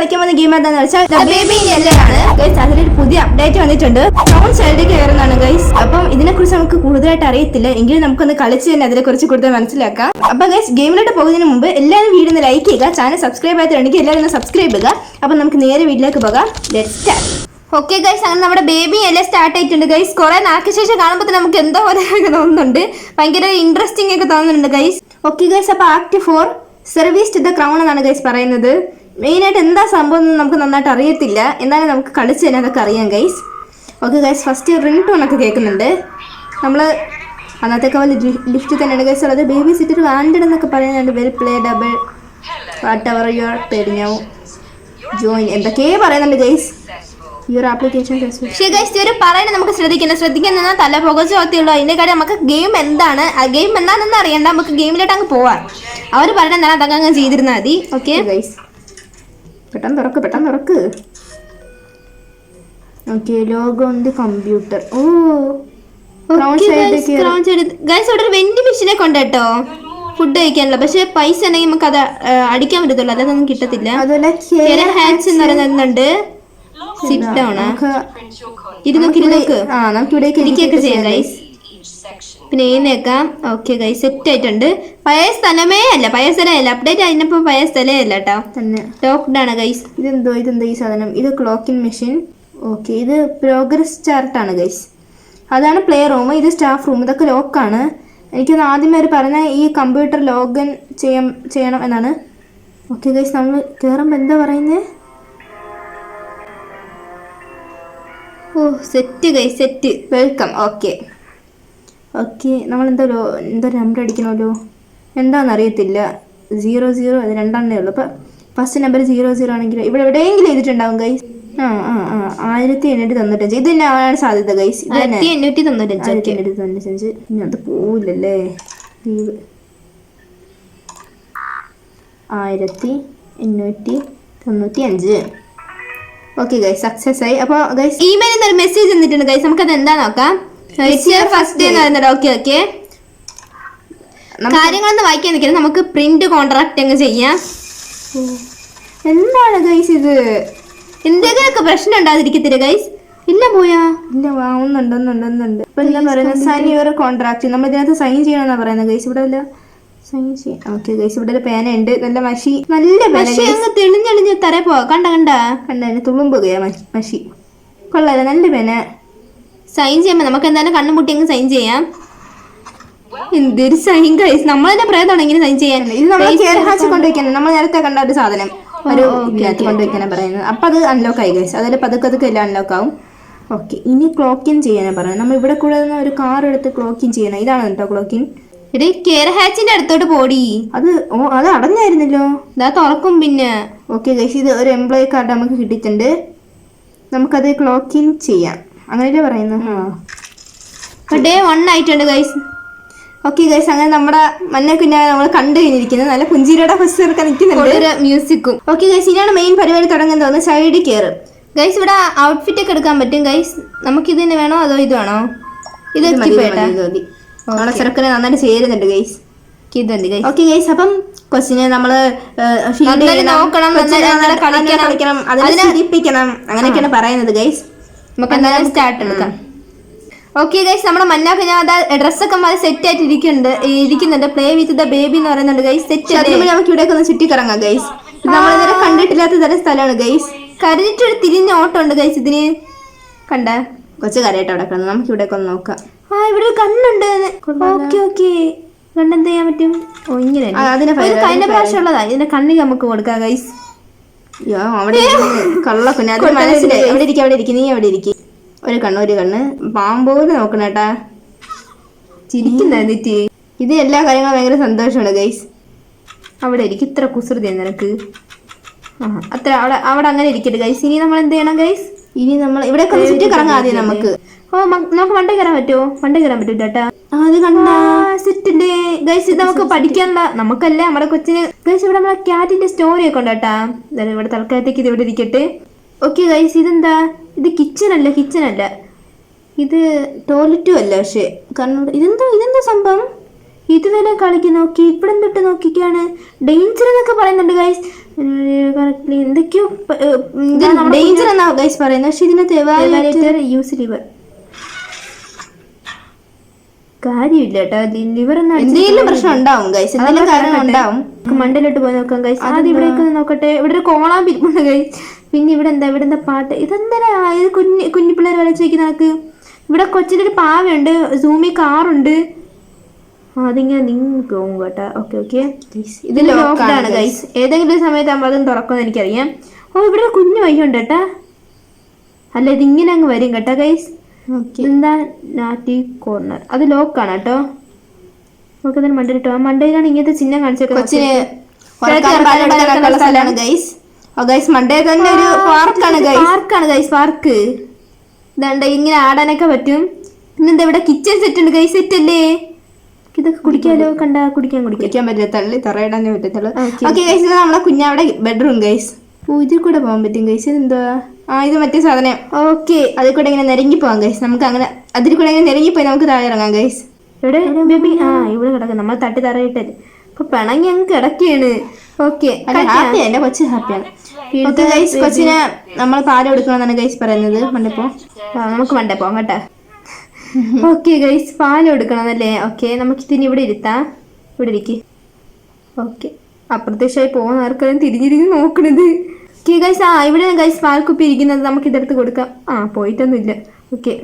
കളിക്കാൻ വന്ന ഗെയിം എന്താന്ന് വെച്ചാൽ ബേബി ആണ് ഗൈസ് അതിലൊരു പുതിയ അപ്ഡേറ്റ് വന്നിട്ടുണ്ട്. ടൗൺ സൈഡിൽ കയറുന്നതാണ് ഗൈസ് അപ്പം ഇതിനെക്കുറിച്ച് നമുക്ക് കൂടുതലായിട്ട് അറിയത്തില്ല. എങ്കിലും നമുക്കൊന്ന് കളിച്ച് തന്നെ അതിനെക്കുറിച്ച് കൂടുതൽ മനസ്സിലാക്കാം. അപ്പൊ ഗൈസ് ഗെയിമിലോട്ട് പോകുന്നതിന് മുമ്പ് എല്ലാവരും വീഡിയോ ലൈക്ക് ചെയ്യുക. ചാനൽ സബ്സ്ക്രൈബ് ആയിട്ടുണ്ടെങ്കിൽ എല്ലാവരും ഒന്ന് സബ്സ്ക്രൈബ് ചെയ്യുക അപ്പം നമുക്ക് നേരെ വീട്ടിലേക്ക് പോകാം. ലെറ്റ് ഓക്കെ ഗൈസ് അങ്ങനെ നമ്മുടെ ബേബി എല്ലാം സ്റ്റാർട്ട് ആയിട്ടുണ്ട് ഗൈസ് കുറെ നാൾക്ക് ശേഷം കാണുമ്പോൾ തന്നെ നമുക്ക് എന്തോ പോലെ തോന്നുന്നുണ്ട്. ഭയങ്കര ഇൻട്രസ്റ്റിംഗ് ഒക്കെ തോന്നുന്നുണ്ട് ഗൈസ് ഓക്കെ ഗൈസ് അപ്പൊ act for service to the crown എന്നാണ് ഗൈസ് പറയുന്നത്. മെയിൻ ആയിട്ട് എന്താ സംഭവം എന്ന് നമുക്ക് നന്നായിട്ട് അറിയത്തില്ല. എന്നാലും നമുക്ക് കളിച്ച് തന്നെ അതൊക്കെ അറിയാം guys okay guys first ring tone ഒക്കെ കേൾക്കുന്നുണ്ട്. നമ്മൾ അന്നത്തെ പോലെ ലിഫ്റ്റ് തന്നെയാണ് ഗൈസ് ഉള്ളത് ബേബി സിറ്റർ വാൻഡഡ് എന്നൊക്കെ പറയുന്നുണ്ട്. Well play double whatever your പേടിഞ്ഞാവും join എന്തൊക്കെയേ പറയുന്നുണ്ട് ഗൈസ് ഈ ഒരു ആപ്ലിക്കേഷൻ പക്ഷേ ഗൈസ് ഇവർ പറയുന്നത് നമുക്ക് ശ്രദ്ധിക്കണം. ശ്രദ്ധിക്കുന്ന തല പുകച്ചു ഓത്തിയുള്ളൂ അതിന്റെ കാര്യം നമുക്ക് ഗെയിം എന്താണ്? ആ ഗെയിം എന്താണെന്ന് അറിയണ്ട. നമുക്ക് ഗെയിമിലോട്ട് അങ്ങ് പോവാം. അവർ പറയുന്നത് എന്താണ് അതങ്ങ് അങ്ങ് ചെയ്തിരുന്നാൽ മതി. ഓക്കെ ഗൈസ് പെട്ടെന്ന് തുറക്ക് പെട്ടെന്ന് തുറക്ക്. ഓക്കെ ലോഗോ ഉണ്ട് കമ്പ്യൂട്ടർ. ഓ വെൻഡി മെഷീനെ കൊണ്ടോ ഫുഡ് കഴിക്കാനുള്ള. പക്ഷെ പൈസ ഉണ്ടെങ്കിൽ നമുക്ക് അത് അടിക്കാൻ പറ്റത്തുള്ളൂ. അതൊന്നും കിട്ടത്തില്ല. ഹാറ്റ്സ് എന്ന് പറയുന്നുണ്ട് സിറ്റ് ഡൗൺ ഇരുന്നോക്ക് ഇരുന്നോക്ക് ഇരിക്കുകയൊക്കെ ചെയ്യാം ഗൈസ് പിന്നെ എഴുന്നേക്കാം ഓക്കെ ഗൈസ് സെറ്റ് ആയിട്ടുണ്ട്. പഴയ സ്ഥലമേ അല്ല പഴയ സ്ഥലമല്ല അപ്ഡേറ്റ് ആയിരുന്നപ്പോ പഴയ സ്ഥലമേ അല്ല കേട്ടോ തന്നെ. ലോക്ക്ഡ് ആണ് ഗൈസ് ഇതെന്തോ ഇതെന്തോ ഈ സാധനം. ഇത് ക്ലോക്കിൻ മെഷീൻ ഓക്കെ ഇത് പ്രോഗ്രസ് ചാർട്ടാണ് ഗൈസ് അതാണ് പ്ലേ റൂം ഇത് സ്റ്റാഫ് റൂം ഇതൊക്കെ ലോക്കാണ് എനിക്കൊന്ന് ആദ്യം അവർ പറഞ്ഞ ഈ കമ്പ്യൂട്ടർ ലോഗിൻ ചെയ്യാൻ ചെയ്യണം എന്നാണ്. ഓക്കെ ഗൈസ് നമ്മൾ കയറുമ്പോൾ എന്താ പറയുന്നത് ഓ set guys set welcome okay okay നമ്മൾ എന്തോ നമ്പർ അടിക്കണമല്ലോ. എന്താണെന്ന് അറിയത്തില്ല സീറോ സീറോ അത് രണ്ടെണ്ണേ ഉള്ളൂ. അപ്പം ഫസ്റ്റ് നമ്പർ സീറോ സീറോ ആണെങ്കിൽ ഇവിടെ എവിടെയെങ്കിലും എഴുതിയിട്ടുണ്ടാവും ഗൈസ് ആ ആ ആ ആയിരത്തി എണ്ണൂറ്റി തൊണ്ണൂറ്റഞ്ച്. ഇത് തന്നെ ആവാനാണ് സാധ്യത ഗൈസ് ഇത് തന്നെ. ആയിരത്തി എണ്ണൂറ്റി തൊണ്ണൂറ്റഞ്ച് ആയിരത്തി എണ്ണൂറ്റി തൊണ്ണൂറ്റഞ്ച്. ഇനി അത് പോവില്ലല്ലേ? ലീവ്. ആയിരത്തി എണ്ണൂറ്റി തൊണ്ണൂറ്റി അഞ്ച് ഓക്കെ ഗൈസ് സക്സസ് ആയി. അപ്പോൾ ഗൈസ് ഇമെയിൽ ഒരു മെസ്സേജ് തന്നിട്ടുണ്ട് ഗൈസ് നമുക്കത് എന്താ നോക്കാം? ഫസ്റ്റ് എന്ന് പറയുന്നത് ഓക്കെ ഓക്കെ കാര്യങ്ങളൊന്നും വായിക്കാൻ നിൽക്കുന്നത് നമുക്ക് പ്രിന്റ് കോൺട്രാക്ട് അങ്ങ് ചെയ്യാം. എന്താണ് ഗൈസ് ഇത്? എന്തെങ്കിലുമൊക്കെ പ്രശ്നം ഉണ്ടാതിരിക്കത്തില്ല ഗൈസ് ഇല്ല പോയാ. ഇല്ല വാങ്ങുന്നുണ്ട് ഒന്നുണ്ട് ഒന്നുണ്ട് ഇപ്പൊ എന്താ പറയുന്നത്? സൈൻ യുവർ കോൺട്രാക്ട് നമ്മൾ ഇതിനകത്ത് സൈൻ ചെയ്യണമെന്നാ പറയുന്നത് ഗൈസ് ഇവിടെ അല്ല സൈൻ ചെയ്യാം. ഓക്കെ ഗൈസ് ഇവിടെ ഒരു പേന ഉണ്ട്. നല്ല മഷി. നല്ല മഷി അങ്ങ് തെളിഞ്ഞെളിഞ്ഞ് തരേ പോവാ. കണ്ട കണ്ട. കണ്ട തുളുമ്പുകയാ മഷി. മഷി. കൊള്ളാല നല്ല പേന. സൈൻ ചെയ്യാം നമുക്ക് എന്തായാലും കണ്ണുമുട്ടി അങ്ങ് സൈൻ ചെയ്യാം. എന്തൊരു സൈൻ കൈസ് നമ്മൾ തന്നെ പ്രേതമാണ് ഇങ്ങനെ സൈൻ ചെയ്യാൻ. ഇത് നമ്മൾ കൊണ്ടുവയ്ക്കണം നമ്മൾ നേരത്തെ കണ്ട ഒരു സാധനം. ഒരു ഇതിനകത്ത് കൊണ്ടുവയ്ക്കാനാണ് പറയുന്നത്. അപ്പൊ അത് അൺലോക്ക് ആയി കഴിച്ചു അതിൽ പതുക്കെ പതുക്കെ എല്ലാം അൺലോക്ക് ആവും. ഓക്കെ ഇനി ക്ലോക്കിൻ ചെയ്യാനാണ് പറയുന്നത്. നമ്മൾ ഇവിടെ കൂടെ നിന്ന് ഒരു കാർ എടുത്ത് ക്ലോക്കിൻ ചെയ്യണം. ഇതാണ് കേട്ടോ ക്ലോക്കിൻ എടേ കെയർ ഹാച്ചിന്റെ അടുത്തോട്ട് പോടി. അത് ഓ അത് അടഞ്ഞായിരുന്നല്ലോ. ഇതാ തുറക്കും പിന്നെ. ഓക്കെ ഗൈസ് ഇത് ഒരു എംപ്ലോയി കാർഡ് നമുക്ക് കിട്ടിയിട്ടുണ്ട്. നമുക്കത് ക്ലോക്കിൻ ചെയ്യാം. അങ്ങനെയല്ലേ പറയുന്നത് ഡേ വൺ ആയിട്ടുണ്ട് ഗൈസ് ഓക്കെ ഗൈസ് അങ്ങനെ നമ്മുടെ മഞ്ഞ കുഞ്ഞാണ് നമ്മൾ കണ്ടു കഴിഞ്ഞിരിക്കുന്നത് നല്ല പുഞ്ചിരിയുടെ ഫസ്റ്റ് ഇറക്കാൻ നിൽക്കുന്നുണ്ട്. ഒരു മ്യൂസിക്കും ഓക്കെ ഗൈസ് ഇനിയാണ് മെയിൻ പരിപാടി തുടങ്ങുന്നത്. ഒന്ന് സൈഡിൽ കയറും ഗൈസ് ഇവിടെ ഔട്ട്ഫിറ്റ് ഒക്കെ എടുക്കാൻ പറ്റും ഗൈസ് നമുക്ക് ഇത് തന്നെ വേണോ അതോ ഇത് വേണോ? ഇത് നമ്മളെ ചെറുക്കനെ നന്നായിട്ട് ചേരുന്നുണ്ട് ഗൈസ് ഓക്കെ ഗൈസ് അപ്പം കൊച്ചിനെ നമ്മൾ നോക്കണം, കളിക്കണം. അതിനെ അങ്ങനെയൊക്കെയാണ് പറയുന്നത് ഗൈസ് നമുക്ക് എന്തായാലും സ്റ്റാർട്ട് എടുക്കാം. ഓക്കെ ഗൈസ് നമ്മുടെ മഞ്ഞാക്ക് ഞാൻ ഡ്രസ്സൊക്കെ മാറി സെറ്റ് ആയിട്ട് ഇരിക്കുന്നുണ്ട് ഇരിക്കുന്നുണ്ട്. പ്ലേ വിത്ത് ദ ബേബി എന്ന് പറയുന്നുണ്ട് ഗൈസ് സെറ്റ് നമുക്ക് ഇവിടെ ഒന്ന് ചുറ്റിക്കറങ്ങാം ഗൈസ് നമ്മൾ ഇതുവരെ കണ്ടിട്ടില്ലാത്ത തരം സ്ഥലമാണ് ഗൈസ് കരഞ്ഞിട്ടൊരു തിരിഞ്ഞ ഓട്ടം ഉണ്ട് ഗൈസ് ഇതിന്. കണ്ട? കൊച്ചു കരയായിട്ട് അവിടെ കിടന്നു. നമുക്ക് ഇവിടെ ഒന്ന് നോക്കാം. ആ ഇവിടെ ഒരു കണ്ണുണ്ട്. ഓക്കെ ഓക്കെ കണ്ണെന്ത് ചെയ്യാൻ പറ്റും? ഓ ഇങ്ങനെ കഴിഞ്ഞ പ്രാവശ്യം ഉള്ളതാ ഇതിന്റെ കണ്ണിക്ക് നമുക്ക് കൊടുക്കാം ഗൈസ് അയ്യോ അവിടെ ഇരുന്ന് കള്ള കുഞ്ഞ. അത് മനസ്സിലായി. അവിടെ ഇരിക്കും അവിടെ ഇരിക്കും. നീ അവിടെ ഇരിക്കും. ഒരു കണ്ണ് ഒരു കണ്ണ്. പാമ്പോന്ന് നോക്കണം കേട്ടാ ചിരിക്കുന്ന എന്നിട്ട്? ഇത് എല്ലാ കാര്യങ്ങളും ഭയങ്കര സന്തോഷമാണ് ഗൈസ് അവിടെ ഇരിക്കും. ഇത്ര കുസൃതി നിനക്ക്. ആ അത്ര. അവിടെ അവിടെ അങ്ങനെ ഇരിക്കട്ടെ ഗൈസ് ഇനി നമ്മൾ എന്ത് ചെയ്യണം ഗൈസ് ഇനി നമ്മൾ ഇവിടെ കറങ്ങാതെ ചുറ്റി കറങ്ങാം ആദ്യം നമുക്ക്. ഓ നമുക്ക് വണ്ടി കയറാൻ പറ്റുമോ? വണ്ടി കയറാൻ പറ്റും ചേട്ടാ? ആ, അത് കണ്ടാ. സിറ്റിന്റെ ഗൈസ് നമുക്ക് പഠിക്കാനുള്ള നമുക്കല്ലേ നമ്മുടെ കൊച്ചിന് ഗൈസ് ഇവിടെ നമ്മളെ ക്യാറ്റിന്റെ സ്റ്റോറി ഒക്കെ ഉണ്ട് കേട്ടാ. ഇവിടെ തൽക്കാലത്തേക്ക് ഇത് ഇവിടെ ഇരിക്കട്ടെ. ഓക്കെ ഗൈസ് ഇതെന്താ? ഇത് കിച്ചൺ അല്ല കിച്ചൺ അല്ല. ഇത് ടോയ്ലറ്റും അല്ല പക്ഷേ. കാരണം ഇതെന്താ ഇതെന്താ സംഭവം? ഇതുവരെ കളിക്കുന്ന നോക്കി ഇവിടെ തൊട്ട് നോക്കിക്കാണ് ഡേഞ്ചർ എന്നൊക്കെ പറയുന്നുണ്ട് ഗൈസ് എന്തൊക്കെയോ ഏ, ഉം, ഡേഞ്ചർ എന്നാ ഗൈസ് പറയുന്നത് പക്ഷെ ഇതിനകത്ത് യൂസ് ലിവർ. കാര്യമില്ല കേട്ടോ. ലിവർ എന്തെങ്കിലും പ്രശ്നം ഉണ്ടാവും ഗൈസ് എന്തെങ്കിലും കാരണം ഉണ്ടാവും. മണ്ടയിലോട്ട് പോയി നോക്കാം ഗൈസ് ആദ്യം ഇവിടെയൊക്കെ നോക്കട്ടെ. ഇവിടെ ഒരു കോളാൻ പിരിപ്പുണ്ട് ഗൈസ് പിന്നെ ഇവിടെ എന്താ? ഇവിടെ എന്താ പാട്ട്? ഇതെന്താ ഇത് കുഞ്ഞു കുഞ്ഞു പിള്ളേർ ഇവിടെ കൊച്ചിലൊരു പാവയുണ്ട്. സൂമി കാറുണ്ട്. അതിങ്ങനെ നീങ്ങി പോകും കേട്ടോ. Okay okay. ഇത് ആണ് ഗൈസ് ഏതെങ്കിലും സമയത്ത് നമ്മൾ അതും തുറക്കുമെന്ന് എനിക്കറിയാം. ഓ ഇവിടെ കുഞ്ഞു വയ്യുണ്ട് കേട്ടാ. അല്ല ഇതിങ്ങനെ അങ്ങ് വരും കേട്ടോ ഗൈസ് എന്താ നാറ്റി കോർണർ അത് ലോക്കാണ് കേട്ടോ. നമുക്ക് തന്നെ മണ്ടയിലിട്ടോ ആ മണ്ടയിലാണ് ഇങ്ങനത്തെ ചിഹ്നം കാണിച്ചേക്കുന്നത്. ഗൈസ് ഗൈസ് മണ്ടേ തന്നെ ഒരു പാർക്കാണ് ഗൈസ് പാർക്കാണ് ഗൈസ് പാർക്ക് ഇതാണ്ട് ഇങ്ങനെ ആടാനൊക്കെ പറ്റും. പിന്നെന്താ ഇവിടെ കിച്ചൺ സെറ്റ് ഉണ്ട് ഗൈസ് സെറ്റ് അല്ലേ? ഇതൊക്കെ കുടിക്കാലോ? കണ്ട കുടിക്കാൻ കുടിക്കാം. കുടിക്കാൻ പറ്റില്ല. തള്ളി തറയിടാനേ പറ്റത്തുള്ളൂ. ഓക്കെ ഗൈസ് ഇത് നമ്മളെ കുഞ്ഞാവിടെ ബെഡ്റൂം ഗൈസ് ഓ ഇതിൽ കൂടെ പോകാൻ പറ്റും ഗൈസ് ഇതെന്തുവാ? ആ ഇത് മറ്റേ സാധനം. ഓക്കെ. അതിൽ കൂടെ ഇങ്ങനെ നിരങ്ങി പോകാം ഗൈസ് നമുക്ക് അങ്ങനെ അതിൽ കൂടെ ഇങ്ങനെ നിരങ്ങി പോയി നമുക്ക് താഴെ ഇറങ്ങാം ഗൈസ് ഇവിടെ ബേബി? ആ ഇവിടെ കിടക്കും നമ്മൾ തട്ടി തറയിട്ടല്ലേ അപ്പൊ പിണങ്ങി അങ്ങ് കിടക്കുകയാണ് ഓക്കെ ഹാപ്പിയാണ് എന്റെ കൊച്ചു ഹാപ്പിയാണ് ഓക്കെ ഗൈസ് കൊച്ചിനെ നമ്മൾ പാൽ കൊടുക്കണമെന്നാണ് ഗൈസ് പറയുന്നത്. മണ്ടപ്പോ നമുക്ക് മണ്ടേ പോകാം കേട്ടോ. ഓക്കെ ഗൈസ് പാൽ കൊടുക്കണമെന്നല്ലേ ഓക്കെ നമുക്ക് ഇതിന് ഇവിടെ ഇരുത്താം. ഇവിടെ ഇരിക്ക്. ഓക്കെ അപ്രത്യക്ഷമായി പോകുന്ന ആർക്കാരും തിരിഞ്ഞിരിഞ്ഞ് നോക്കണത്? ഓക്കെ ഗൈസ് ആ ഇവിടെ ഗൈസ് പാൽ കുപ്പി ഇരിക്കുന്നത് നമുക്ക് ഇതെടുത്ത് കൊടുക്കാം. ആ പോയിട്ടൊന്നുമില്ല. ഓക്കെ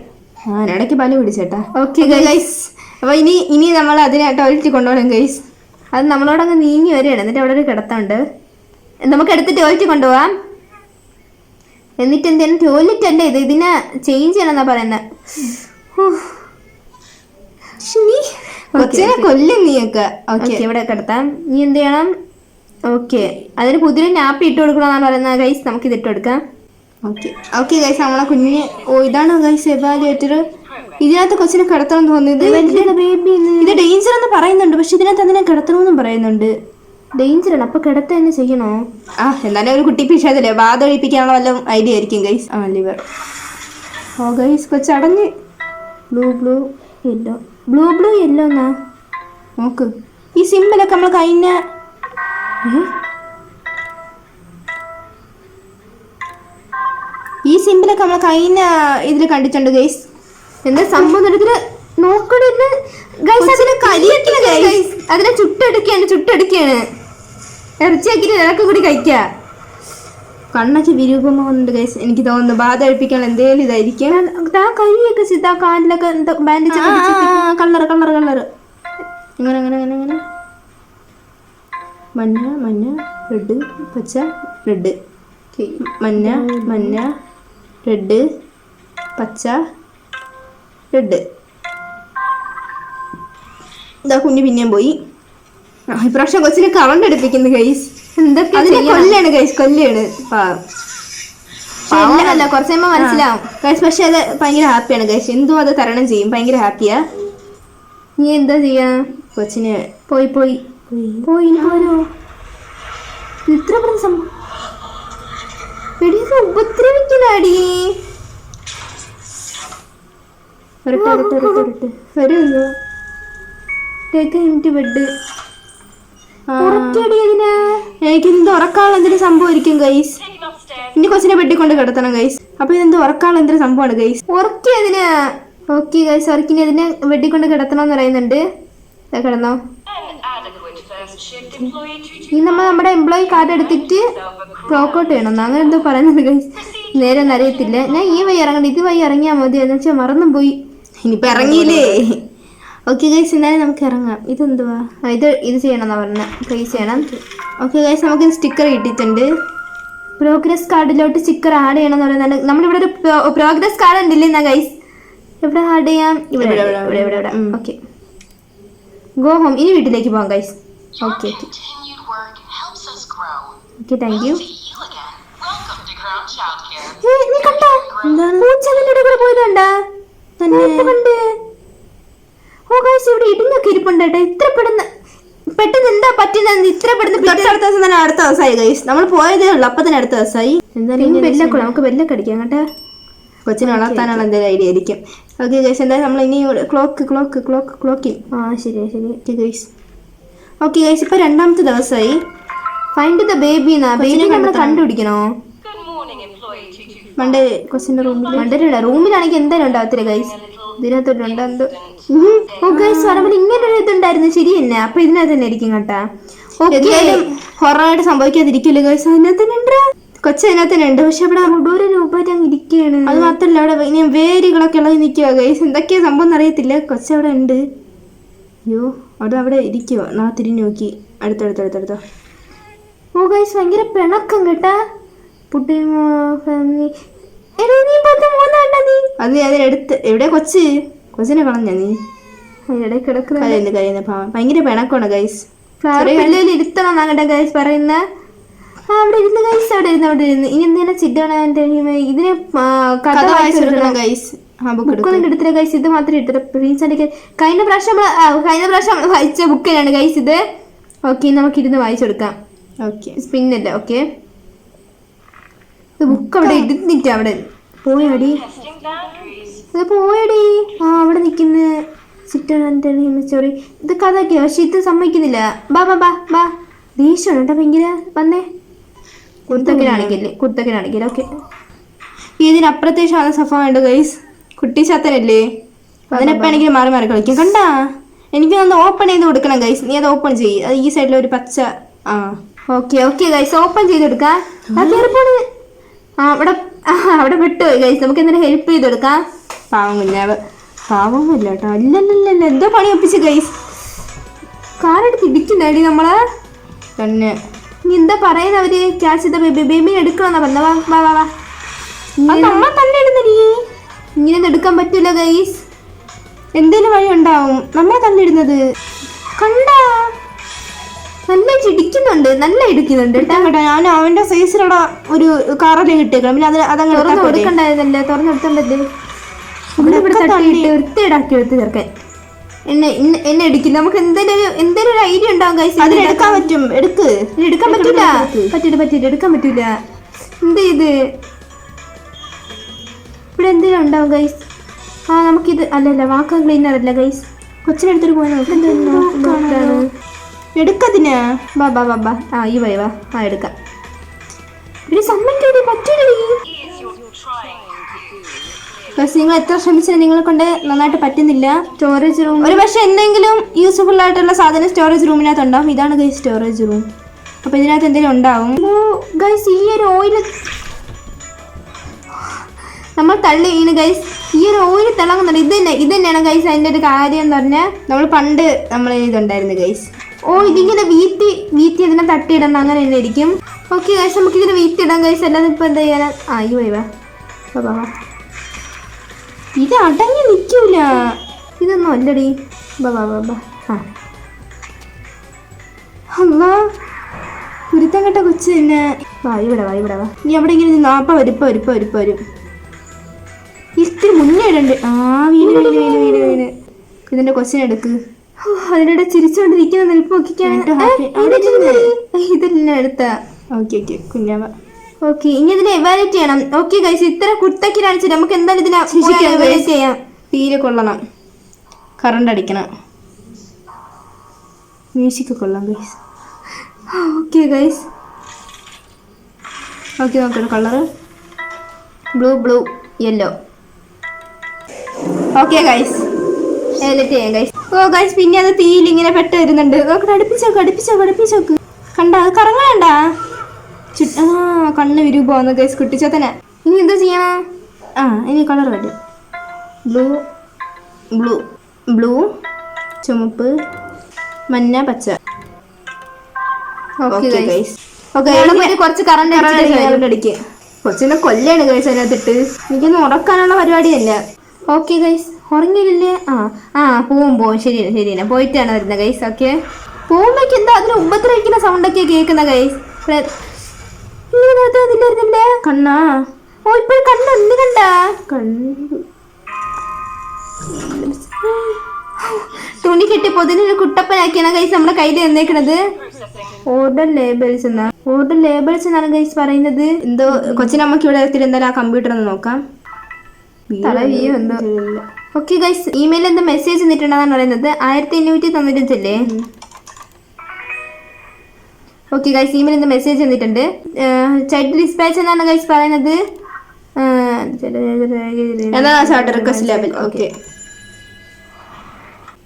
ഇടയ്ക്ക് പാൽ പിടിച്ചേട്ടാ ഓക്കെ ഗൈസ് അപ്പൊ ഇനി ഇനി നമ്മൾ അതിനെ ടോയ്ലറ്റിൽ കൊണ്ടുപോകണം ഗൈസ് അത് നമ്മളോടങ്ങ് നീങ്ങി വരികയാണ്. എന്നിട്ട് അവിടെ ഒരു കിടത്തുണ്ട് നമുക്ക് എടുത്ത് ടോയ്ലറ്റ് കൊണ്ടുപോവാം എന്നിട്ട് എന്തേലും ടോയ്ലറ്റ് അല്ലേ ഇത്? ഇതിനെ ചേഞ്ച് ചെയ്യണമെന്നാ പറയുന്നത് കൊച്ചിനെ കൊല്ലും നീയൊക്കെ. ഓക്കെ ഇവിടെ കിടത്താം. നീ എന്ത് ചെയ്യണം? ഓക്കെ അതിന് പുതിയ നാപ്പി ഇട്ട് കൊടുക്കണമെന്നാണ് പറയുന്നത്. ഗൈസ് നമുക്ക് ഇത് ഇട്ട് കൊടുക്കാം. ഓക്കെ ഓക്കെ ഗൈസ് നമ്മളെ കുഞ്ഞിന് ഓ ഇതാണ് ഗൈസ് എവാലുവേറ്റർ ഇതിനകത്ത് കൊച്ചിനെ കിടത്തണം തോന്നിയത് ഇത് ഡേഞ്ചർ എന്ന് പറയുന്നുണ്ട്. പക്ഷെ ഇതിനകത്ത് അതിനെ കിടത്തണമെന്നും പറയുന്നുണ്ട്. ഡേഞ്ചർ ആണ് അപ്പൊ കിടത്ത തന്നെ ചെയ്യണോ? ആ എന്നാലും ഒരു കുട്ടി പിഷാതല്ലേ വാതൊഴിപ്പിക്കാനുള്ള വല്ല ഐഡിയ ആയിരിക്കും ഗൈസ് ആ ലിവർ ഓ guys കൊച്ചടഞ്ഞ് blue blue yellow blue blue yellow എന്നാ? നോക്ക്. ഈ സിമ്പിളൊക്കെ നമ്മൾ കഴിഞ്ഞ ഈ സിമ്പിളൊക്കെ നമ്മൾ കഴിഞ്ഞ ഇതിൽ കണ്ടിട്ടുണ്ട് ഗൈസ് എന്താ സംഭവം ഇതിൽ നോക്കണെന്ന് ഗൈസ് അതിനെ കരിയത്തില്ല ഗൈസ് അതിനെ ചുട്ടെടുക്കുകയാണ് ചുട്ടെടുക്കുകയാണ്. ഇറച്ചിയാക്കിട്ട് ഇറക്കി കൂടി കഴിക്കുക കണ്ണൊക്കെ കൊണ്ട് ഗൈസ് എനിക്ക് തോന്നുന്നു ബാധ ഒഴിപ്പിക്കാനുള്ള എന്തേലും ഇതായിരിക്കും. ആ കൈയൊക്കെ സിദ്ധ കാലിലൊക്കെ എന്താ ബാൻഡേജ് കളർ കളർ കളർ ഇങ്ങനെ അങ്ങനെ അങ്ങനെ അങ്ങനെ മഞ്ഞ മഞ്ഞ റെഡ് പച്ച റെഡ് മഞ്ഞ മഞ്ഞ റെഡ് പച്ച റെഡ് ഇതാ കുഞ്ഞ് പിന്നെയും പോയി. ഇപ്രാവശ്യം കൊച്ചിന് കറണ്ട് എടുപ്പിക്കുന്നു ഗൈസ് എന്തൊക്കെ അതിനെ കൊല്ലാണ് ഗൈസ് കൊല്ലാണ്. പാവം. അല്ല കുറച്ച് കഴിയുമ്പോ മനസ്സിലാവും. ഗൈസ് പക്ഷെ അത് ഭയങ്കര ഹാപ്പിയാണ് ഗൈസ് എന്തോ അത് തരണം ചെയ്യും. ഭയങ്കര ഹാപ്പിയാ. നീ എന്താ ചെയ്യാ? കൊച്ചിന് പോയി പോയി. പോയി. പോരോ? ഇത്ര പറഞ്ഞ സംഭവം. ഉപദ്രവിക്കലാടി. വരട്ടെ വരട്ടെ വരട്ടെ വരുന്നു ടേക്ക് ഇന്റ് ബെഡ്. ഉറക്കടി അതിനെ. എനിക്ക് എന്ത് ഉറക്കാനുള്ള എന്തൊരു സംഭവമായിരിക്കും ഗൈസ് ഇനി കൊച്ചിനെ വെട്ടി കൊണ്ട് കിടത്തണം ഗൈസ് അപ്പൊ ഇതെന്ത് ഉറക്കാനുള്ള എന്തൊരു സംഭവമാണ് ഗൈസ് ഉറക്കി അതിന്. ഓക്കെ ഗൈസ് ഉറക്കിനി അതിനെ വെട്ടിക്കൊണ്ട് കിടത്തണമെന്ന് പറയുന്നുണ്ട്. ദേ കിടന്നോ. ഇനി നമ്മൾ നമ്മുടെ എംപ്ലോയി കാർഡ് എടുത്തിട്ട് ക്ലോക്ക് ഔട്ട് ചെയ്യണം. അങ്ങനെ എന്തോ പറയുന്നുണ്ട് ഗൈസ് നേരെ ഒന്നും അറിയത്തില്ല. ഞാൻ ഈ വഴി ഇറങ്ങണ്ട. ഇത് വഴി ഇറങ്ങിയാൽ മതി. എന്ന് വെച്ചാൽ മറന്നും പോയി. ഇനിയിപ്പോ ഇറങ്ങിയില്ലേ? ഓക്കെ ഗൈസ് എന്തായാലും നമുക്ക് ഇറങ്ങാം. ഇതെന്തുവാ? ആ, ഇത് ഇത് ചെയ്യണമെന്നാ പറഞ്ഞത് പ്ലേസ് ചെയ്യണം. ഓക്കെ ഗൈസ് നമുക്ക് സ്റ്റിക്കർ കിട്ടിയിട്ടുണ്ട്. പ്രോഗ്രസ് കാർഡിലോട്ട് സ്റ്റിക്കർ ആഡ് ചെയ്യണം എന്ന് പറയുന്നത് നമ്മളിവിടെ ഒരു പ്രോഗ്രസ് കാർഡ് ഉണ്ടല്ലേ എന്നാ ഗൈസ് എവിടെ ആഡ് ചെയ്യാം? ഇവിടെ ഇവിടെ, ഇവിടെ ഇവിടെ, ഓക്കെ ഗോ ഹോം ഇനി വീട്ടിലേക്ക് പോകാം guys okay okay. Okay thank you. നീ കണ്ടോ? പൂച്ച കൂടെ പോയതുണ്ടാ തന്നെ. കണ്ട്. ഓ ഗൈസ് ഇവിടെ ഇടുന്നൊക്കെ ഇരിപ്പുണ്ട് കേട്ടോ. ഇത്ര പെടുന്ന പെട്ടെന്ന് എന്താ പറ്റുന്നത് ഇത്ര പെടുന്ന തൊട്ടടുത്ത ദിവസം തന്നെ അടുത്ത ദിവസമായി ഗൈസ് നമ്മൾ പോയതേ ഉള്ളൂ അപ്പൊ തന്നെ അടുത്ത ദിവസമായി. എന്തായാലും ബെല്ലൊക്കെ നമുക്ക് ബെല്ലൊക്കെ അടിക്കാം കേട്ടോ കൊച്ചിനെ വളർത്താനുള്ള എന്തെങ്കിലും ഐഡിയ ആയിരിക്കും. ഓക്കെ ഗൈസ് എന്തായാലും നമ്മൾ ഇനി ക്ലോക്ക് ക്ലോക്ക് ക്ലോക്ക് ക്ലോക്കിൽ ആ ശരി ശരി. ഓക്കെ ഗൈസ് ഓക്കെ ഗൈസ് ഇപ്പൊ രണ്ടാമത്തെ ദിവസമായി. ഫൈൻഡ് ദ ബേബി എന്നാ ബേബി നമ്മൾ കണ്ടുപിടിക്കണോ? Good morning, employee. 225. മണ്ടേ കൊച്ചിന്റെ റൂമിൽ റൂമിലാണെങ്കിൽ എന്തായാലും ഉണ്ടാകത്തില്ല ഗൈസ് എന്തോ പറയുമ്പോൾ ഇങ്ങനെ ഒരു ഇതുണ്ടായിരുന്നു. ശരി തന്നെ. അപ്പൊ ഇതിനകത്ത് തന്നെ ഇരിക്കും കേട്ടാ. എന്തായാലും ഹൊറായിട്ട് സംഭവിക്കാതിരിക്കില്ല ഗൈസ് അതിനകത്ത് തന്നെ ഉണ്ട് കൊച്ചു അതിനകത്ത് തന്നെ ഉണ്ട് പക്ഷെ അവിടെ ഒരു രൂപ അങ്ങ് ഇരിക്കുകയാണ്. അത് മാത്രല്ല അവിടെ ഇനി വേരുകളൊക്കെ ഇളകി നിൽക്കുക ഗൈസ് എന്തൊക്കെയാ സംഭവം എന്നറിയത്തില്ല കൊച്ചവിടെ ഉണ്ട് അയ്യോ അവിടെ അവിടെ ഇരിക്കുവോ. നാ തിരിഞ്ഞു നോക്കി. അടുത്തടുത്തടുത്തടുത്തോ ഓ ഗൈസ് ഭയങ്കര പിണക്കം കേട്ടാ. പുട്ടി ഫാമിലി എടോ നീ പത്ത് മൂന്നാണ്ടാ നീ അത് നീ അതിനെടുത്ത് എവിടെ കൊച്ച്? കൊച്ചിനെ കളഞ്ഞ നീ? കരയുന്നു കരയുന്നു പാവം. ഭയങ്കര പിണക്കമാണ് ഗൈസ് ഇരുത്തണം എന്നാകട്ടെ ഗൈസ് പറയുന്ന? ആ അവിടെ ഇരുന്ന് ഗൈസ് അവിടെ ഇരുന്ന് അവിടെ ഇരുന്ന്. ഇനി എന്തെങ്കിലും ചിറ്റാണ് ഇതിനെ കഥ വായിച്ചെടുക്കണം ഗൈസ് ബുക്കൊന്നും എടുത്തില്ല ഗൈസ് ഇത് എടുത്തിട്ട് പ്രിൻസ് അടിക്കാൻ കഴിഞ്ഞ പ്രാവശ്യം നമ്മൾ കഴിഞ്ഞ പ്രാവശ്യം നമ്മൾ വായിച്ച ബുക്കിലാണ് ഗൈസ് ഇത്? ഓക്കെ നമുക്ക് ഇരുന്ന് വായിച്ചെടുക്കാം ഓക്കെ പിന്നല്ലേ ഓക്കെ ബുക്ക് അവിടെ ഇരുന്നിട്ട് അവിടെ പോയടി. അത് പോയടി. ആ അവിടെ നിൽക്കുന്ന. സോറി ഇത് കഥയൊക്കെയാ? പക്ഷെ ഇത് സമ്മതിക്കുന്നില്ല. ബാ ബാ ബാ ബാ. ദേഷ്യമാണ് കേട്ടോ ഭയങ്കര. വന്നേ. കുർത്തക്കനാണെങ്കിലേ കുർത്തക്കനാണെങ്കിൽ ഓക്കെ. ഇതിനപ്പുറത്തെ ഷാന സഫ വേണ്ട ഗൈസ് കുട്ടി ചത്തനല്ലേ അതിനെപ്പാണെങ്കിലും മാറി മാറി കളിക്കും. കണ്ടാ? എനിക്ക് ഒന്ന് ഓപ്പൺ ചെയ്ത് കൊടുക്കണം ഗൈസ് നീ അത് ഓപ്പൺ ചെയ്യ്. അത് ഈ സൈഡിൽ ഒരു പച്ച ആ. ഓക്കെ ഓക്കെ ഗൈസ് ഓപ്പൺ ആ കയറിപ്പോണ് ആ അവിടെ അവിടെ വിട്ടുപോയി ഗൈസ് നമുക്ക് എന്തെങ്കിലും ഹെൽപ്പ് ചെയ്ത് കൊടുക്കാം പാവം കുഞ്ഞാവ്. പാവമല്ല കേട്ടോ അല്ലല്ലല്ല എന്തോ പണി ഒപ്പിച്ച് ഗൈസ് കാറെടുത്ത് ഇടിക്കുന്നേടി നമ്മളെ. തന്നെ ഇനി എന്താ പറയുന്ന അവർ? ക്യാച്ച് ചെയ്ത ബേബി ബേബിനെ എടുക്കണമെന്നാ പറഞ്ഞ വാ വാ വാ തന്നെ ഇങ്ങനെ എടുക്കാൻ പറ്റൂല ഗൈസ് എന്തേലും വഴി ഉണ്ടാവും നമ്മളെ ഇടുന്നത്. കണ്ടാ? നല്ല ഇടിക്കുന്നുണ്ട് നല്ല ഇടിക്കുന്നുണ്ട് കേട്ടോ. കേട്ടോ ഞാൻ അവന്റെ സൈസിലുള്ള ഒരു കാറല്ലേ കിട്ടിയേക്കണം പിന്നെ അത് അതങ്ങ് തുറന്നു കൊടുക്കണ്ടായിരുന്നല്ലേ തുറന്നു ഇവിടെ ഇവിടെ തട്ടിയിട്ട് വൃത്തിയിടാക്കി എടുത്ത് ചേർക്കാൻ. എന്നെ ഇന്ന- എന്നെ ഇടിക്കില്ല നമുക്ക് എന്തെങ്കിലും എന്തെങ്കിലും ഒരു ഐഡിയ ഉണ്ടാവും കൈസ് അതിന് എടുക്കാൻ പറ്റും. എടുക്ക്. എടുക്കാൻ പറ്റില്ല പറ്റില്ല പറ്റില്ല എടുക്കാൻ പറ്റില്ല എന്ത് ഇത്? ഇവിടെ എന്തെങ്കിലും ഉണ്ടാവും ഗൈസ് ആ നമുക്കിത് അല്ലല്ല വാക്കം ക്ലീനർ അല്ല ഗൈസ് പോയാൽ പോകാനോ എടുക്കതിന്? ബാ ബാ ബാ ബാ ആ ഈ വൈ വാ. ആ എടുക്കാം. ഒരു സമ്മതിക്കടി പറ്റില്ലേ. പക്ഷെ നിങ്ങൾ എത്ര ശ്രമിച്ചാലും നിങ്ങളെ കൊണ്ട് നന്നായിട്ട് പറ്റുന്നില്ല. സ്റ്റോറേജ് റൂം ഒരു പക്ഷേ എന്തെങ്കിലും യൂസ്ഫുൾ ആയിട്ടുള്ള സാധനം സ്റ്റോറേജ് റൂമിനകത്ത് ഉണ്ടാവും ഇതാണ് ഗൈസ് സ്റ്റോറേജ് റൂം അപ്പൊ ഇതിനകത്ത് എന്തെങ്കിലും ഉണ്ടാവും? ഗൈസ് ഈ ഒരു ഓയിൽ നമ്മൾ തള്ളി വീണ് ഗൈസ് ഈ ഒരു ഓയിൽ തിളങ്ങുന്നുണ്ട്. ഇത് തന്നെ ഇത് തന്നെയാണ് ഗൈസ് അതിന്റെ ഒരു കാര്യം എന്ന് പറഞ്ഞാൽ നമ്മൾ പണ്ട് നമ്മൾ ഇതുണ്ടായിരുന്നു ഗൈസ് ഓ ഇതിങ്ങനെ വീത്തി വീത്തി ഇതിനെ തട്ടിയിടണം അങ്ങനെ തന്നെ ഇരിക്കും. ഓക്കെ ഗൈസ് നമുക്ക് ഇതിനെ വീത്തി ഇടാം ഗൈസ് അല്ലാതെ ഇപ്പം എന്താ ചെയ്യാൻ ആ ഈ. ഇത് അടങ്ങി നിൽക്കൂല ഇതൊന്നും അല്ലടി. ബാബാ ബാബാ ആ. അല്ലാ കുരുത്തം കെട്ട കൊച്ചു തന്നെ. വാ ഇവിടെ വാ നീ അവിടെ ഇങ്ങനെ നാപ്പ വരുപ്പ വരുപ്പ വരുപ്പ വരും ഇത്തിരി മുന്നേ ഇടണ്ട്. ആ വീണ് വീണ് വീണ് വീണ് വീണ്. ഇതിന്റെ കൊച്ചിനെ എടുക്ക്. ഓ, അതിനിടെ ചിരിച്ചോണ്ടിരിക്കുന്ന നിൽപ്പ് നോക്കിക്കാണ് എന്നിട്ട് ഇതെല്ലാം എടുത്ത? ഓക്കെ ഓക്കെ കുഞ്ഞാവ. ഓക്കെ ഇനി ഇതിനെ എവാലേറ്റ് ചെയ്യണം. ഓക്കെ ഗൈസ് ഇത്ര കുട്ടക്കി കാണിച്ചിട്ട് നമുക്ക് എന്തായാലും ഇതിനെ എവാലേറ്റ് ചെയ്യാം. തീരെ കൊള്ളണം. കറണ്ട് അടിക്കണം. മ്യൂസിക് കൊള്ളാം ഗൈസ് ഓക്കെ ഗൈസ് ഓക്കെ നോക്കണം colour blue blue yellow okay guys evaluate ചെയ്യാം ഗൈസ് ഓ ഗൈസ് പിന്നെ അത് തീയിൽ ഇങ്ങനെ പെട്ട് വരുന്നുണ്ട്. നോക്ക് അടുപ്പിച്ചോക്ക് അടുപ്പിച്ചോക്ക് അടുപ്പിച്ചോക്ക് കണ്ട അത് കറങ്ങാണ്ട ചുറ്റ ആ കണ്ണ് വിരു പോകുന്നു ഗൈസ് കുട്ടിച്ചോത്തനെ ഇനി എന്താ ചെയ്യണം? ആ ഇനി കളർ വരും. ബ്ലൂ ബ്ലൂ ബ്ലൂ ചുമപ്പ് മഞ്ഞ പച്ച. ഓക്കെ ഗൈസ് കുറച്ച് കറണ്ട് കറണ്ട് കൊച്ചിനെ കൊല്ലാണ് ഗൈസ് അതിനകത്തിട്ട്. എനിക്കൊന്നും ഉറക്കാനുള്ള പരിപാടിയല്ല ഓക്കെ ഗൈസ് ഉറങ്ങിയില്ലേ? ആ ആ പോവും പോവും. ശരി ശരി പോയിട്ടാണ് വരുന്നത് ഗൈസ് ഓക്കെ പോകുമ്പോഴേക്ക് എന്താ അതിന് ഉപദ്രവിക്കുന്ന സൗണ്ടൊക്കെ കേൾക്കുന്ന ഗൈസ് ഇങ്ങനെ നേരത്തെ വന്നില്ലായിരുന്നില്ലേ? കണ്ണാ? ഓ ഇപ്പോൾ കണ്ണ് എന്ത് കണ്ട? കണ്ടു തുണി കെട്ടി പൊതിനൊരു കുട്ടപ്പനാക്കിയാണ് ഗൈസ് നമ്മുടെ കയ്യിൽ വന്നേക്കണത് ഓർഡർ ലേബിൾസ് എന്നാ. ഓർഡർ ലേബിൾസ് എന്നാണ് ഗൈസ് പറയുന്നത്. എന്തോ കൊച്ചിനമ്മക്ക് ഇവിടെ എത്തിയിട്ട് എന്തായാലും ആ കമ്പ്യൂട്ടർ ഒന്ന് നോക്കാം. തല വീ എന്തോ. ഓക്കെ ഗൈസ് ഇമെയിൽ എന്താ മെസ്സേജ് തന്നിട്ടുണ്ടെന്നാണ് പറയുന്നത്. ആയിരത്തി എണ്ണൂറ്റി തന്നിട്ടില്ലേ ഓക്കെ ഗൈസ് ഇമെയിൽ എന്താ മെസ്സേജ് തന്നിട്ടുണ്ട് ചൈൽഡ് ഡിസ്പാച്ച് എന്നാണ് ഗൈസ് പറയുന്നത്.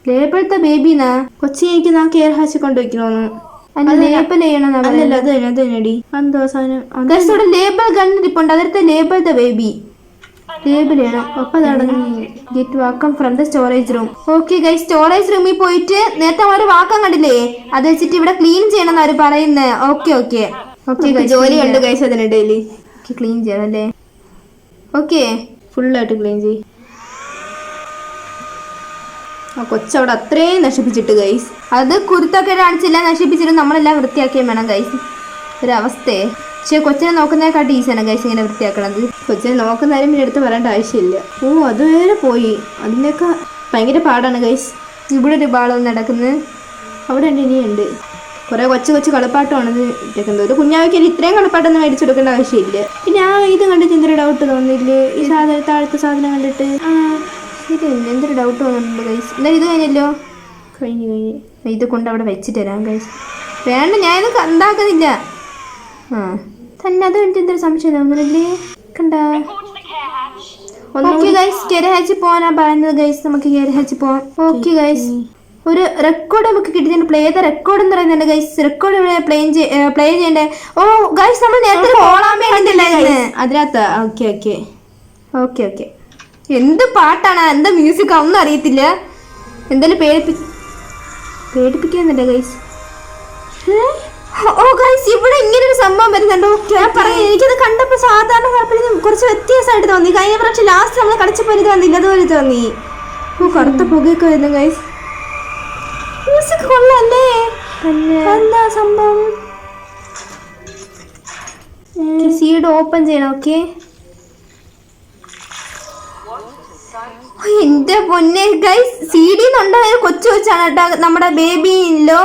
ലേബിളത്തെ ബേബിനാ കൊച്ചി എനിക്ക് നാ കെയർ ഹാച്ച് കൊണ്ടുവയ്ക്കണോന്ന്. ലേബിൾ കണ്ടിരിപ്പുണ്ട് അതിലത്തെ ദ ബേബി ചെയ്യണം ഒപ്പം തുടങ്ങി get vacuum from the storage room okay guy storage റൂമിൽ പോയിട്ട് നേരത്തെ അവർ വാക്കം കണ്ടില്ലേ? അത് വെച്ചിട്ട് ഇവിടെ ക്ലീൻ ചെയ്യണം എന്നാ അവർ പറയുന്നത് ഓക്കെ ഓക്കെ ഓക്കെ ജോലി ഉണ്ട് ഗൈസ് അതിന് ഡെയിലി ക്ലീൻ ചെയ്യണം അല്ലേ? ഓക്കെ ഫുള്ളായിട്ട് ക്ലീൻ ചെയ്യും. ആ കൊച്ചവിടെ അത്രയും നശിപ്പിച്ചിട്ട് ഗൈസ് അത് കുരുത്തൊക്കെ കാണിച്ചില്ല നശിപ്പിച്ചിട്ട് നമ്മളെല്ലാം വൃത്തിയാക്കിയും വേണം ഗൈസ് ഒരു അവസ്ഥയെ പക്ഷെ കൊച്ചിനെ നോക്കുന്നതിനെക്കാട്ടി ഈസിയാണ് ഗൈസ് ഇങ്ങനെ വൃത്തിയാക്കണത്. കൊച്ചിനെ നോക്കുന്നതാരും പിന്നെ എടുത്ത് പറയേണ്ട ആവശ്യമില്ല. ഓ അതുവരെ പോയി. അതിനൊക്കെ ഭയങ്കര പാടാണ് ഗൈസ് ഇവിടെ ഒരു ബാളം നടക്കുന്നത്. അവിടെ ഉണ്ട് ഇനിയുണ്ട് കുറെ കൊച്ചു കൊച്ചു കളിപ്പാട്ടമാണ് ഇട്ടേക്കുന്നത്. ഒരു കുഞ്ഞാവയ്ക്ക് ഇത്രയും കളിപ്പാട്ടൊന്നും മേടിച്ചു കൊടുക്കേണ്ട ആവശ്യമില്ല. പിന്നെ ആ ഇത് കണ്ടിട്ട് എന്തൊരു ഡൗട്ട് തോന്നില്ലേ? ഈ സാധനം താഴത്തെ സാധനം കണ്ടിട്ട്? ആ ശരി എന്തൊരു ഡൗട്ട് തോന്നുന്നുണ്ട് ഗൈസ് എന്തായാലും ഇത് കഴിഞ്ഞല്ലോ? കഴിഞ്ഞു കഴിഞ്ഞ്. ഇത് കൊണ്ട് അവിടെ വെച്ചിട്ട് തരാം ഗൈസ് വേണ്ട ഞാനിത് ഉണ്ടാക്കുന്നില്ല ആ. തന്നെ അത് കണ്ടിട്ട് എന്തൊരു സംശയം തോന്നുന്നില്ലേ കണ്ട. ഓക്കെ ഗൈസ് കെരഹാച്ചി പോകാനാ പറയുന്നത് ഗൈസ് നമുക്ക് കെരഹാച്ചി പോവാം. ഓക്കെ ഗൈസ് ഒരു റെക്കോർഡ് നമുക്ക് കിട്ടിയിട്ടുണ്ട് പ്ലേ ചെയ്ത റെക്കോർഡ് എന്ന് പറയുന്നുണ്ട് ഗൈസ് റെക്കോർഡ് ഇവിടെ പ്ലേ പ്ലേ ചെയ്യണ്ടേ? ഓ ഗൈസ് നമ്മൾ നേരത്തെ പോളാൻ വേണ്ടിയിട്ടില്ലായിരുന്നു അതിനകത്ത് ഓക്കെ ഓക്കെ ഓക്കെ ഓക്കെ എന്ത് പാട്ടാണ്? എന്ത് മ്യൂസിക് ഒന്നും അറിയത്തില്ല. എന്തായാലും പേടിപ്പി പേടിപ്പിക്കുന്നില്ല ഗൈസ് ഓ ഗൈസ് ഇവിടെ ഇങ്ങനെ ഒരു സംഭവം വരുന്നുണ്ടോ. ഞാൻ പറഞ്ഞു എനിക്കത് കണ്ടപ്പോൾ സാധാരണ കുഴപ്പമില്ല കുറച്ച് വ്യത്യാസമായിട്ട് തോന്നി. കഴിഞ്ഞ പ്രാവശ്യം ലാസ്റ്റ് നമ്മൾ കളിച്ചപ്പോൾ ഇത് വന്നില്ല. അതുപോലെ തോന്നി ഓ കറുത്ത പുകയൊക്കെ വരുന്നു ഗൈസ് മ്യൂസിക് കൊള്ളല്ലേ? എന്താ സംഭവം? സീഡ് ഓപ്പൺ ചെയ്യണം ഓക്കെ എന്റെ പൊന്നെ ഗൈസ് സീഡിന്നുണ്ടായ കൊച്ചു കൊച്ചാണ് കേട്ടോ. നമ്മുടെ ബേബിയിലോ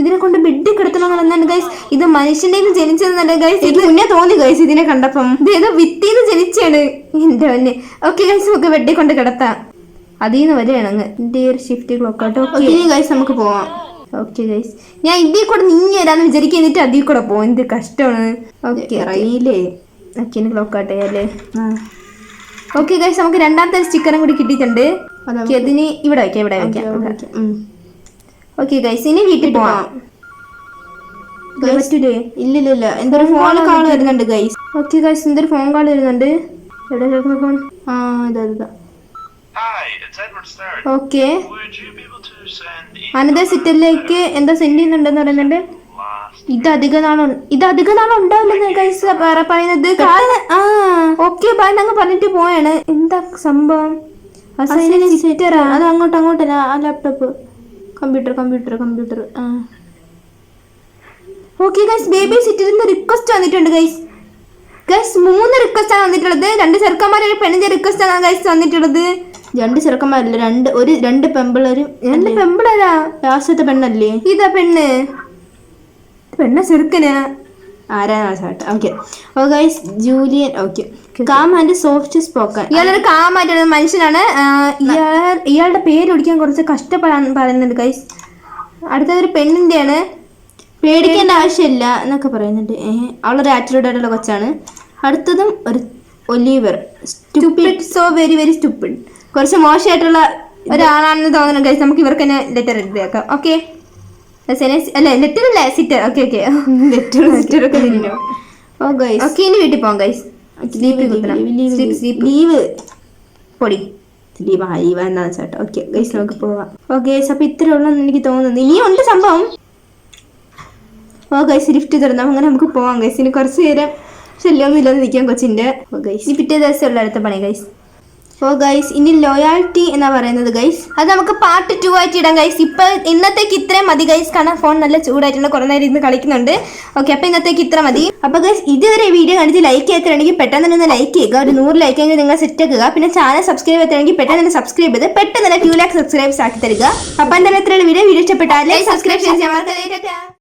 ഇതിനെ കൊണ്ട് ബെഡ് കിടത്തണം ഗൈസ് ഇത് മനുഷ്യന്റെ ജനിച്ചതെന്നല്ല ഗൈസ് ഇത് മുന്നേ തോന്നി ഗൈസ് ഇതിനെ കണ്ടപ്പം. ഇത് ഏതോ വിത്തിന്ന് ജനിച്ചാണ് എന്റെ പൊന്നെ. ഓക്കെ ഗൈസ് നമുക്ക് ബെഡിൽ കൊണ്ട് കിടത്താം. അതിൽ നിന്ന് വരെയാണങ്ങ് എന്റെ ഒരു ഷിഫ്റ്റ് ക്ലോക്ക് ആട്ടോ. ഓക്കെ ഇനി ഗൈസ് നമുക്ക് പോവാം. ഓക്കെ ഗൈസ് ഞാൻ ഇതിൽ കൂടെ നീങ്ങി വരാന്ന് വിചാരിക്കുക എന്നിട്ട് അതിൽ കൂടെ പോകും എന്ത് കഷ്ടമാണ്. ഓക്കെ അറിയില്ലേ ഓക്കെ ഇനി ക്ലോക്ക് ആട്ടെ അല്ലേ? ഓക്കെ ഗൈസ് നമുക്ക് രണ്ടാമത്തെ സ്റ്റിക്കറും കൂടി കിട്ടിയിട്ടുണ്ട്. ഓക്കെ അതിന് ഇവിടെ വയ്ക്കാം ഇവിടെ വയ്ക്കാം. ഓക്കെ ഗൈസ് ഇനി വീട്ടിൽ പോവാം ഇത് ഇല്ല ഇല്ലില്ല എന്തൊരു ഫോൺ കാൾ വരുന്നുണ്ട്. ഗൈസ് ഓക്കെ ഗൈസ് എന്തൊരു ഫോൺ കാൾ വരുന്നുണ്ട്? എവിടെ കേൾക്കുന്ന ഫോൺ ആ ഇതാ ഇതാ. ഓക്കെ അനത സിറ്റലിലേക്ക് എന്താ സെൻഡ് ചെയ്യുന്നുണ്ടെന്ന് പറയുന്നുണ്ട്? ഇത് അധിക നാളും ഇത് അധിക നാളും ഉണ്ടാവില്ലെന്ന് ഗൈസ് പറയുന്നത്. ആ. ഓക്കെ ബൈ അങ്ങ് പറഞ്ഞിട്ട് പോയാണ് എന്താ സംഭവം? സിറ്ററാ അത് അങ്ങോട്ട് അങ്ങോട്ടല്ല ആ ലാപ്ടോപ്പ് കമ്പ്യൂട്ടർ കമ്പ്യൂട്ടർ കമ്പ്യൂട്ടർ. ആ. ഓക്കെ ഗൈസ് ബേബി സിറ്റിൽ നിന്ന് റിക്വസ്റ്റ് വന്നിട്ടുണ്ട് ഗൈസ് ഗൈസ് മൂന്ന് റിക്വസ്റ്റ് ആണ് വന്നിട്ടുള്ളത്. രണ്ട് ചെറുക്കന്മാർ ഒരു പെണ്ണിന്റെ റിക്വസ്റ്റ് ആണ് ഗൈസ് വന്നിട്ടുള്ളത്. രണ്ട് ചെറുക്കന്മാരല്ല? രണ്ട് ഒരു രണ്ട് പെമ്പിളരും രണ്ട് പെമ്പിളരാ ലാസ്റ്റത്തെ പെണ്ണല്ലേ? ഇതാ പെണ്ണ്. പെണ്ണ ചെറുക്കനാ. ആരാണ് okay oh guys Julian okay calm and soft spoken ഇയാളൊരു കാമായിട്ടുള്ള മനുഷ്യനാണ്. ഇയാളെ ഇയാളുടെ പേര് പിടിക്കാൻ കുറച്ച് കഷ്ടപ്പെടാൻ പറയുന്നുണ്ട് ഗൈസ് അടുത്തൊരു പെണ്ണിന്റെയാണ്. പേടിക്കേണ്ട ആവശ്യമില്ല എന്നൊക്കെ പറയുന്നുണ്ട്. ഏഹ് അവളൊരു ആറ്റിറ്റ്യൂഡായിട്ടുള്ള കൊച്ചാണ്. അടുത്തതും ഒരു Oliver. Stupid so very very stupid കുറച്ച് മോശമായിട്ടുള്ള ഒരാളാണെന്ന് തോന്നുന്നു ഗൈസ് നമുക്ക് ഇവർക്ക് തന്നെ ലെറ്റർ എഴുതിയേക്കാം. ഓക്കെ അല്ല ലെറ്റർ അല്ല? Sitter okay okay letter sitter ഒക്കെ ഓ ഗൈസ് ഓക്കെ ഇനി വീട്ടിൽ പോകാം ഗൈസ് ലീവ് ലീവ് പൊടി. ലീവ് ആ ലീവ് വെച്ചാട്ടോ. ചേട്ടാ ഓക്കെ ഗൈസ് നമുക്ക് പോവാം. ഓ ഗൈസ് അപ്പൊ ഇത്ര ഉള്ളെന്ന് എനിക്ക് തോന്നുന്നു. ഇനിയും ഉണ്ട് സംഭവം. ഓ ഗൈസ് ലിഫ്റ്റ് തുറന്നു അങ്ങനെ നമുക്ക് പോവാം ഗൈസ് ഇനി കുറച്ച് നേരം ശല്യമൊന്നും ഇല്ലാതെ നിൽക്കാം കൊച്ചിന്റെ. ഓ ഗൈസ് ഇനി പിറ്റേ ഉള്ള അടുത്ത പണി ഗൈസ് ഓ ഗൈസ് ഇനി ലോയാലിറ്റി എന്നാ പറയുന്നത് ഗൈസ് അത് നമുക്ക് പാർട്ട് ടു ആയിട്ട് ഇടാം ഗൈസ് ഇപ്പൊ ഇന്നത്തേക്ക് ഇത്രയും മതി ഗൈസ് കാരണം ഫോൺ നല്ല ചൂടായിട്ടുണ്ട് കുറെ നേരം ഇരുന്ന് കളിക്കുന്നുണ്ട്. ഓക്കെ അപ്പൊ ഇന്നത്തേക്ക് ഇത്ര മതി. അപ്പൊ ഗൈസ് ഇതുവരെ വീഡിയോ കണ്ടിട്ട് ലൈക്ക് ചെയ്തിട്ടുണ്ടെങ്കിൽ പെട്ടെന്ന് തന്നെ ലൈക്ക് ചെയ്യുക. ഒരു നൂറ് ലൈക്ക് എങ്കിൽ നിങ്ങൾ സെറ്റ് ആക്കുക. പിന്നെ ചാനൽ സബ്സ്ക്രൈബ് ചെയ്തിട്ടുണ്ടെങ്കിൽ പെട്ടെന്ന് തന്നെ സബ്സ്ക്രൈബ് ചെയ്ത് പെട്ടെന്ന് തന്നെ ടു ലാക്ക് സബ്സ്ക്രൈബ്സ് ആക്കി തരിക. അപ്പൊ എന്തായാലും ഇത്രയുള്ള വീഡിയോ വീഡിയോ ഇഷ്ടപ്പെട്ടാൽ സബ്സ്ക്രൈബ് ചെയ്യാൻ